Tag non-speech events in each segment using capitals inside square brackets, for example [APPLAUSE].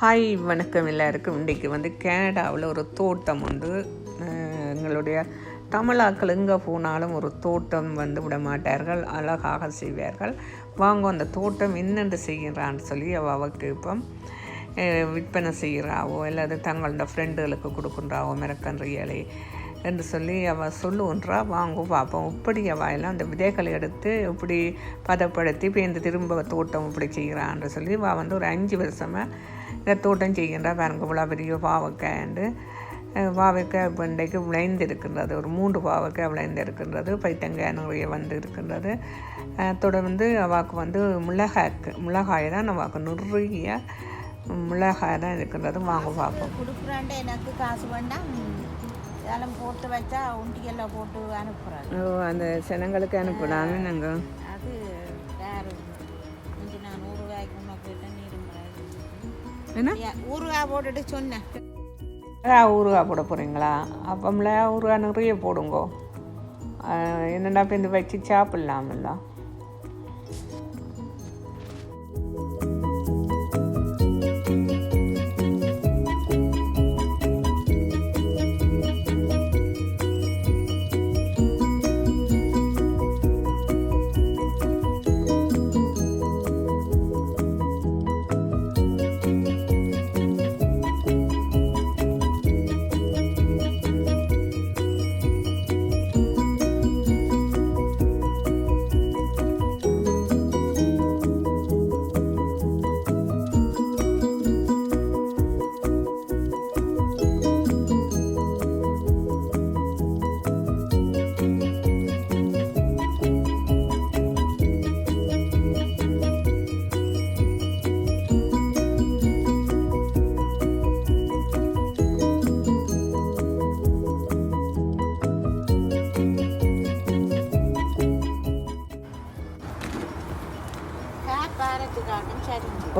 Hi வணக்கம் எல்லாருக்கும். இன்றைக்கு வந்து கனடாவில் ஒரு தோட்டம் வந்து எங்களுடைய தமிழாக்கள் எங்கே போனாலும் ஒரு தோட்டம் வந்து விட மாட்டார்கள். அழகாக செய்வார்கள். வாங்க அந்த தோட்டம் என்னென்று செய்கிறான்னு சொல்லி அவள் அவ கேட்போம். விற்பனை செய்கிறாவோ அல்லது தங்களோட ஃப்ரெண்டுகளுக்கு கொடுக்குறாவோ மிரக்கன்றியலை என்று சொல்லி அவள் சொல்லுவன்றா வாங்க பார்ப்போம். இப்படி அவள் எல்லாம் அந்த விதைகளை எடுத்து இப்படி பதப்படுத்தி இப்போ இந்த திரும்ப தோட்டம் இப்படி செய்கிறான்னு சொல்லி வா வந்து ஒரு அஞ்சு வருஷமாக தோட்டம் செய்கின்றா பாருங்க இவ்வளோ பெரிய பாவக்காய்ண்டு பாவக்காய் இன்றைக்கு விளைந்து இருக்கின்றது ஒரு மூன்று பாவக்காய் விளைந்து இருக்கின்றது பைத்தங்காய் நிறைய வந்து இருக்கின்றது அதோட வந்து அவாக்கு வந்து மிளகாய்க்கு மிளகாய் தான் அவாக்கு நிறைய மிளகாய் தான் இருக்கின்றது. வாங்க பார்ப்போம். கொடுக்குறான்ட்டு எனக்கு காசு வேண்டாம். இதெல்லாம் போட்டு வச்சா உண்டியெல்லாம் போட்டு அனுப்புகிறாங்க ஓ அந்த ஜனங்களுக்கு அனுப்பலான்னு நாங்கள் என்ன? ஊறுகாய் போட்டுட்டு சொன்னேன். ஊறுகாய் போட போகிறீங்களா அப்போ மிளகா ஊறுகாய் நிறைய போடுங்கோ. என்னடா இப்போ இந்த வச்சு சாப்பிட்லாமில்ல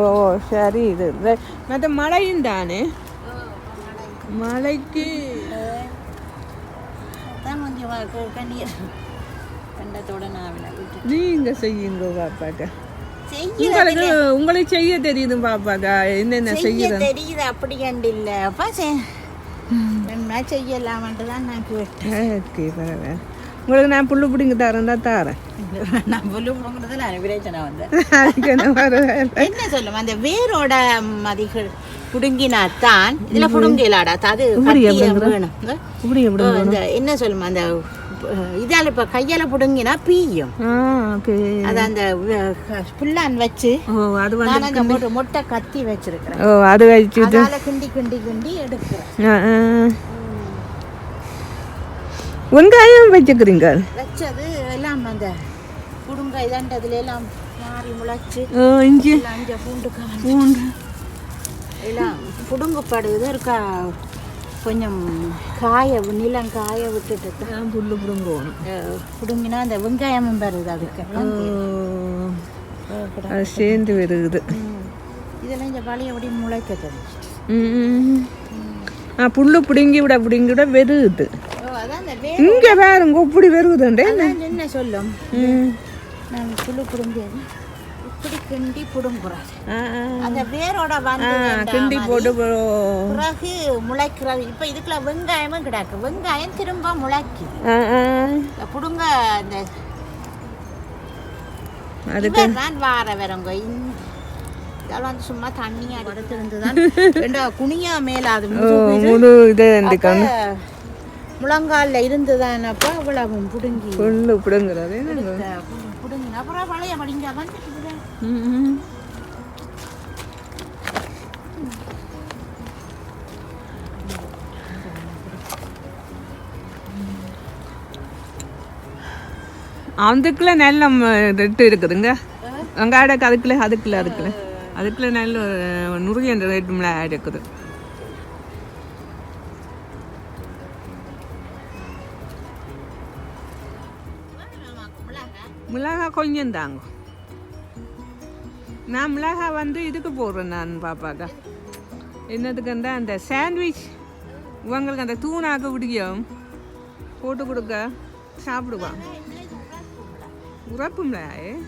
ஓ சரி இது மற்ற மழையும் தானே? மழைக்கு நீங்கள் செய்யுங்க பாப்பாக்கா. உங்களுக்கு உங்களுக்கு செய்ய தெரியுது பாப்பாக்கா. என்னென்ன செய்ய செய்யுது? தெரியுது அப்படி கண்டு இல்லை அப்பா செய்யலாமன்ட்டு தான் நான் கேட்டேன். ஓகே பரவாயில்ல. உங்களுக்கு நான் புல்லு பிடிங்க தரேன் தான் தரேன். [LAUGHS] நான் புல்லு புடுங்கிறது நான் விரைச்சனா வந்தேன் அதுக்கு என்ன என்ன சொல்லும் அந்த வேரோட மதிகள் புடுங்கினாத்தான் இதுல புடுங்கலாடா அது வேணும் என்ன சொல்லும் அந்த இதால இப்ப கையால புடுங்கினா பீயும். அது அந்த புல்லான் வச்சு அது வந்து மொட்டை கத்தி வச்சிருக்கிறேன். ஓ அது வச்சு. கிண்டி கிண்டி கிண்டி எடுக்கிறேன். வெங்காயம் வச்சுக்கிறீங்க? வச்சது எல்லாம் அந்த புடுங்க இதாண்டதுல எல்லாம் மாறி முளைச்சு இஞ்சி. அஞ்ச பூண்டு பூண்டு. எல்லாம் புடுங்கப்படுது இருக்கா? கொஞ்சம் காய நிலம் காய விட்டுட்டு தான். புல்லு பிடுங்கணும் அஹ், புடுங்கினா அந்த வெங்காயமும் வருது அதுக்கு. சேர்ந்து வருகுது. இதெல்லாம் இந்த பழைய அப்படி முளைக்க தெரிஞ்சிட்டு ம். ஆ புல்லு பிடுங்கி விட பிடுங்கி விட வெறுகுது இங்கே பாருங்க இப்படி வெறுகுதுண்டே அதான் என்ன சொல்லும். நான் புடுங்கியது இப்படி கிண்டி புடுங்குறாரு. அந்த வேரோட வந்து கிண்டி. போட்டு பிறகு முளைக்கிறது. இப்போ இதுக்குள்ள வெங்காயமும் கிடக்கு. வெங்காயம் திரும்ப. இந்த புடுங்க இந்த அதுக்கு தான் வார வரங்க இதெல்லாம் சும்மா தண்ணி அடித்து தான் குனியா மேல அது முழு இது. முழங்காலில் இருந்துதானப்பா அவ்வளவு புடுங்கி. புல்லு பிடுங்குறது எடுத்த புடு- புடுங்கின அப்புறம் பழைய படிங்க வந்துட்டு. அதுக்குள்ள நல்ல ரெட்டு இருக்குதுங்க. வெங்காயக்கு அதுக்குள்ள அதுக்குள்ள அதுக்குள்ள. அதுக்குள்ள நல்ல நுறுகிய ரேட்டு மிளகாய் இருக்குது. மிளகாய் கொஞ்சம் தாங்க. நான் மிளகாய் வந்து இதுக்கு போடுறேன் நான் பாப்பாக்கா. என்னதுக்குண்டா அந்த சாண்ட்விச் இவங்களுக்கு அந்த தூணாக்க பிடிக்கும். போட்டு கொடுக்க சாப்பிடுவான் எங்களுக்கு கொஞ்சம்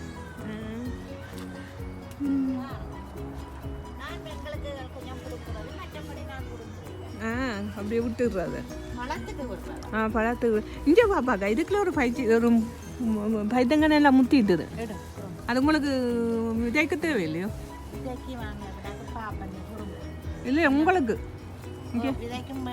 அப்படியே விட்டுடுறது. ஆ பழத்துக்கு. இங்கே பாப்பாக்கா இதுக்குள்ள ஒரு பைச்சி ஒரு பைத்தங்கன்னு எல்லாம் முத்திட்டுது இடம் அது உங்களுக்கு விதைக்க தேவையில்லையோ விதைக்கு வாங்க விடாது பாப்பேன் குடும்பம் இல்லை உங்களுக்கு விதைக்கும்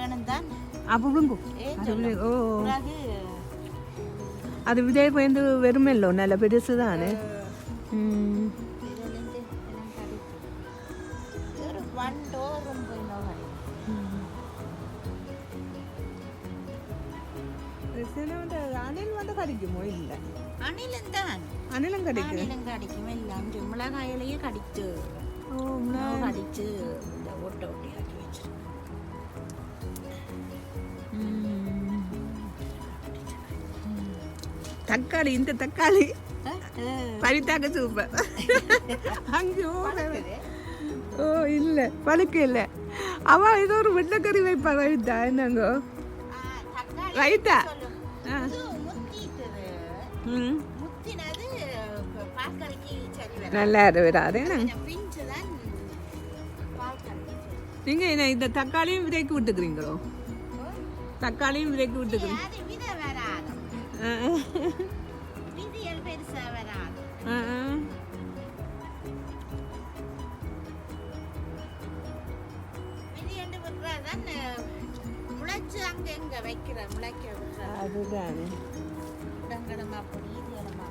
அணில் வந்து கடிக்குமோ இல்லை அணிலும் தான் அணிலும் கடிக்கும் அணிலும் கடிக்கும் எல்லாம் மிளகாயிலேயே கடிச்சு கடிச்சு இந்த ஒட்டை ஒட்டி ஆக்கி வச்சிருக்கேன் தக்காளி இந்த தக்காளி பறித்தாக்க சூப்பர் அங்கோ ஓ இல்லை பழுக்க இல்லை அவ ஏதோ ஒரு வெள்ளக்கறி வைப்பா ரைத்தா என்னங்கோ ரைத்தா நல்லா வராது நீங்கள் என்ன இந்த தக்காளியும் விதைக்கு விட்டுக்கிறீங்களோ? தக்காளியும் விதைக்கு விட்டுக்கிறீங்க. ஆ, ஆ, எங்க வைக்கிற முளைக்க விடுற அதுதானே இடங்கடமா அப்படி இது இடமா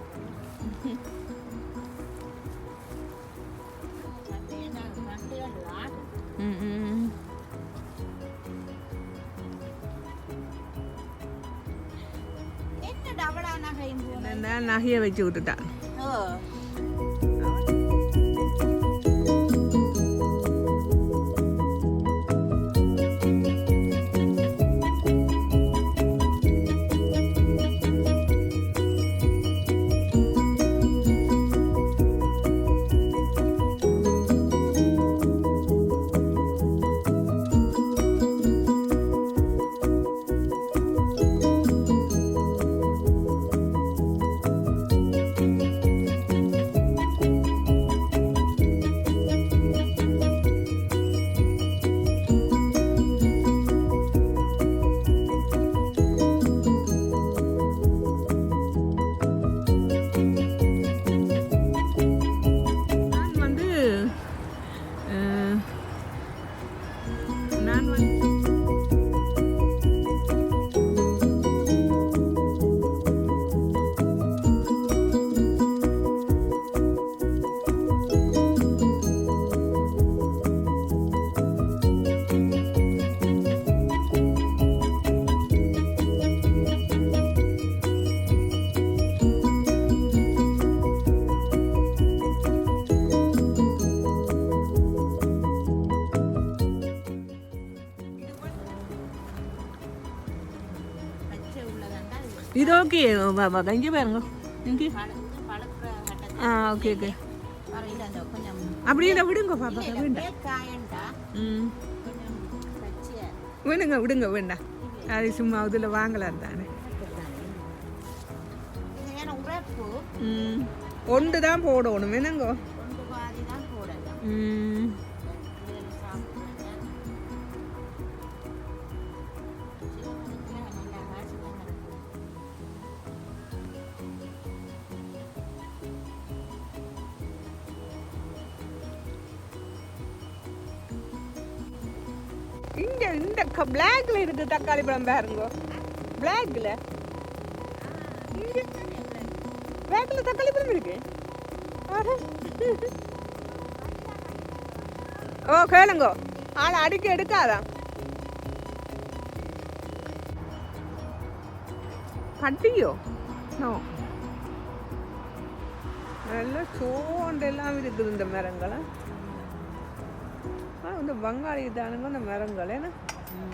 நகையை வச்சு விட்டுட்டா ஓ. நான் வந்து இது இது ஓகே இங்கே பாருங்க இங்கே ஆ ஓகே ஓகே அப்படியே இதை விடுங்க பாப்பா வேண்டாம் விடுங்க விடுங்க வேண்டாம் அது சும்மா இதில் வாங்கலாம் தானே ஒன்று தான் போடணும் என்னங்கோ ம் இங்க இந்த பிளாக்ல இருக்கு தக்காளி பழம் பாருங்க. பிளாக்ல பிளாக்ல தக்காளி பழம் இருக்கு. ஓ கேளுங்க. ஆனா அடிக்க எடுக்காதான் கட்டியோ? நோ. நல்லா சோண்டெல்லாம் இருக்குது இந்த மரங்களை? வந்து வங்காளி தானுங்க அந்த மரங்கள். ஏன்னா